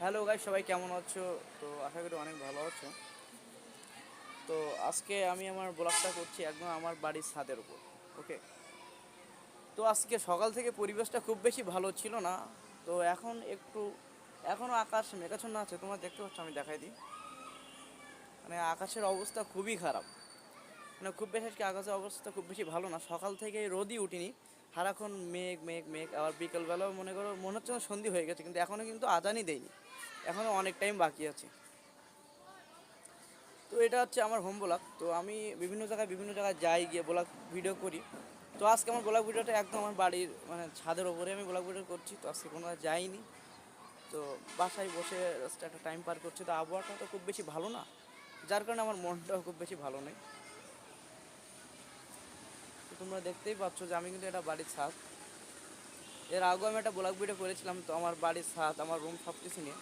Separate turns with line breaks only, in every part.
Hello guy সবাই কেমন আছো? তো আশা করি অনেক ভালো আছো। তো আজকে আমি আমার ব্লগটা করছি একদম আমার বাড়ির ছাদের উপর ওকে তো আজকে সকাল থেকে পরিবেশটা খুব বেশি ভালো ছিল না। তো এখন একটু এখনও আকাশ মেঘাচ্ছন্ন আছে, তোমরা দেখতে পাচ্ছ, আমি দেখাই দিই। মানে আকাশের অবস্থা খুবই খারাপ। মানে খুব বেশি আজকে আকাশের অবস্থা খুব বেশি ভালো না। সকাল থেকে রোদই উঠিনি। সারাক্ষণ মেঘ মেঘ মেঘ, আবার বিকেলবেলাও মনে করো, মনে হচ্ছে সন্ধি হয়ে গেছে, কিন্তু এখনও কিন্তু আদানই দেয়নি। এখনও অনেক টাইম বাকি আছে। তো এটা হচ্ছে আমার হোম ব্লগ তো আমি বিভিন্ন জায়গায় বিভিন্ন জায়গায় যাই, গিয়ে ব্লগ ভিডিও করি। তো আজকে আমার ব্লগ ভিডিওটা একদম আমার বাড়ির মানে ছাদের ওপরে আমি ব্লগ ভিডিও করছি। তো আজকে কোনো যাইনি। তো বাসায় বসে একটা টাইম পার করছি। তো আবহাওয়াটা তো খুব বেশি ভালো না। যার কারণে আমার মনটাও খুব বেশি ভালো নেই। তোমরা দেখতেই পাচ্ছ যে আমি কিন্তু এটা বাড়ির ছাদ। এর আগেও আমি একটা ব্লগ ভিডিও করেছিলাম, তো আমার বাড়ির ছাদ, আমার রুম সব কিছু নিয়ে।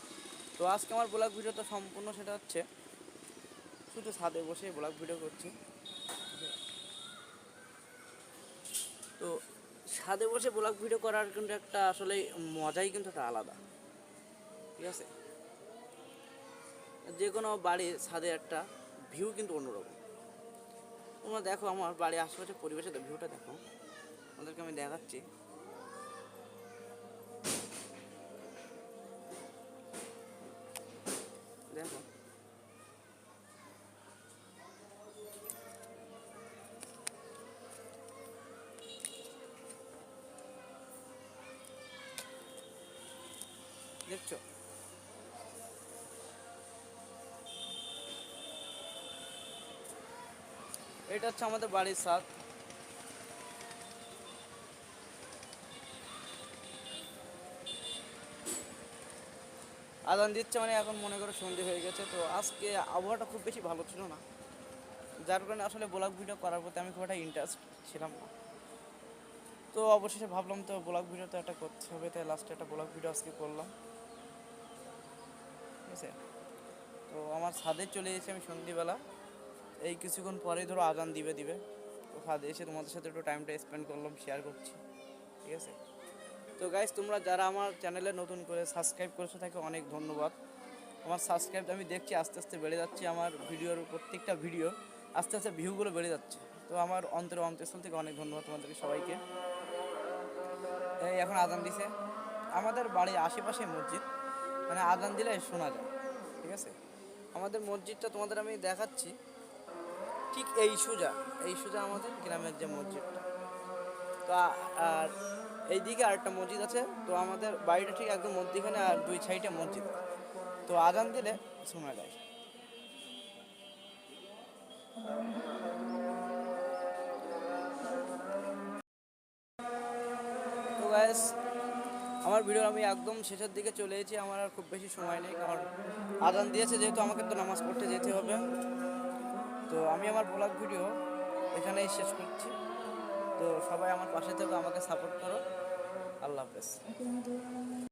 তো আজকে আমার ব্লগ ভিডিওটা সম্পূর্ণ সেটা হচ্ছে শুধু ছাদে বসে ব্লগ ভিডিও করছি। তো ছাদে বসে ব্লগ ভিডিও করার কিন্তু একটা আসলে মজাই কিন্তু একটা আলাদা। ঠিক আছে? যে কোনো বাড়ির ছাদে একটা ভিউ কিন্তু অন্যরকম। তোমরা দেখো আমার বাড়ির আশেপাশে পরিবেশের ভিউটা দেখো। ওদেরকে আমি দেখাচ্ছি। দেখো। দেখছ? এটা হচ্ছে আমাদের বাড়ির ছাদ। আদান দিচ্ছে মানে এখন মনে করো সন্ধে হয়ে গেছে, তো আজকে আবহাওয়াটা খুব বেশি ভালো ছিল না। যার কারণে আসলে ব্লগ ভিডিও করার প্রতি আমি খুব একটা ইন্টারেস্ট ছিলাম না। তো অবশেষে ভাবলাম তো ব্লগ ভিডিও তো একটা করতে হবে, তাই লাস্টে একটা ব্লগ ভিডিও আজকে করলাম। ঠিক আছে? তো আমার ছাদে চলে এসেছি আমি সন্ধ্যেবেলা। এই কিছুক্ষণ পরেই ধরো আজান দিবে দিবে। তো ছাদে এসে তোমাদের সাথে একটু টাইমটা স্পেন্ড করলাম শেয়ার করছি। ঠিক আছে? তো গাইজ তোমরা যারা আমার চ্যানেলে নতুন করে সাবস্ক্রাইব করেছ, তাকে অনেক ধন্যবাদ। আমার সাবস্ক্রাইব আমি দেখছি, আস্তে আস্তে বেড়ে যাচ্ছে আমার ভিডিওর প্রত্যেকটা ভিডিও আস্তে আস্তে ভিউগুলো বেড়ে যাচ্ছে। তো আমার অন্তরে অন্তঃস্থল থেকে অনেক ধন্যবাদ তোমাদেরকে সবাইকে। এই এখন আজান দিছে। আমাদের বাড়ির আশেপাশে মসজিদ। মানে আজান দিলে শোনা যায়। ঠিক আছে? আমাদের মসজিদটা তোমাদের আমি দেখাচ্ছি। ঠিক এই সুজা এই সুজা আমাদের গ্রামের যে মসজিদটা। তো আর এইদিকে আরেকটা মসজিদ আছে, তো আমাদের বাড়িটা ঠিক একদম মধ্যিখানে আর দুই সাইডে মসজিদ। তো আজান দিলে শোনা যায়। গাইস আমার ভিডিও আমি একদম শেষের দিকে চলে এসেছি, আমার আর খুব বেশি সময় নেই, কারণ আজান দিয়েছে, যেহেতু আমাকে তো নামাজ পড়তে যেতে হবে। তো আমি আমার ব্লগ ভিডিও এখানেই শেষ করছি। তো সবাই আমার পাশে থেকে, আমাকে সাপোর্ট করো। আল্লাহ হাফেজ।